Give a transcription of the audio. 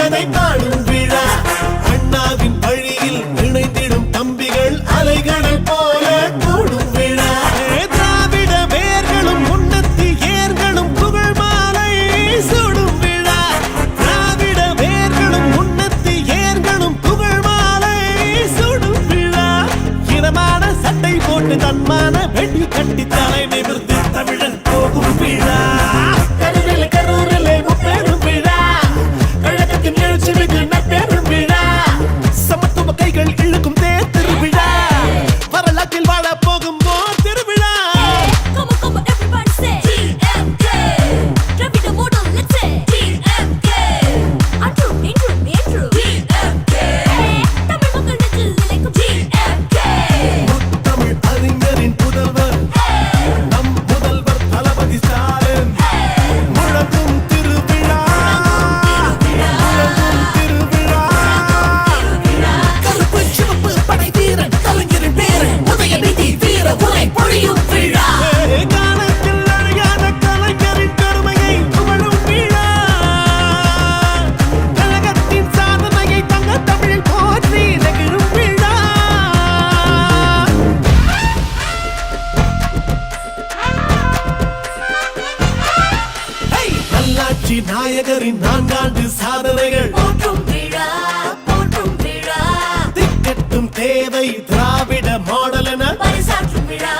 கனை காணும் விழா. அண்ணாவின் வழியில் இணைந்திடும் தம்பிகள் அலைகடல் போல கூடும் விழா. திராவிட வேர்களும் உண்ணத்தி ஏர்களும் புகழ் மாலை சூடும் விழா. திராவிட வேர்களும் உண்ணத்தி ஏர்களும் புகழ் மாலை சூடும் விழா. இரமான சட்டை போட்டு தன்மான வெட்டி கட்டி தலைமை புரட்சி நாயகரின் நான்காண்டு சாதனைகள். திக்கட்டும் தேவை திராவிட மாடல் விழா.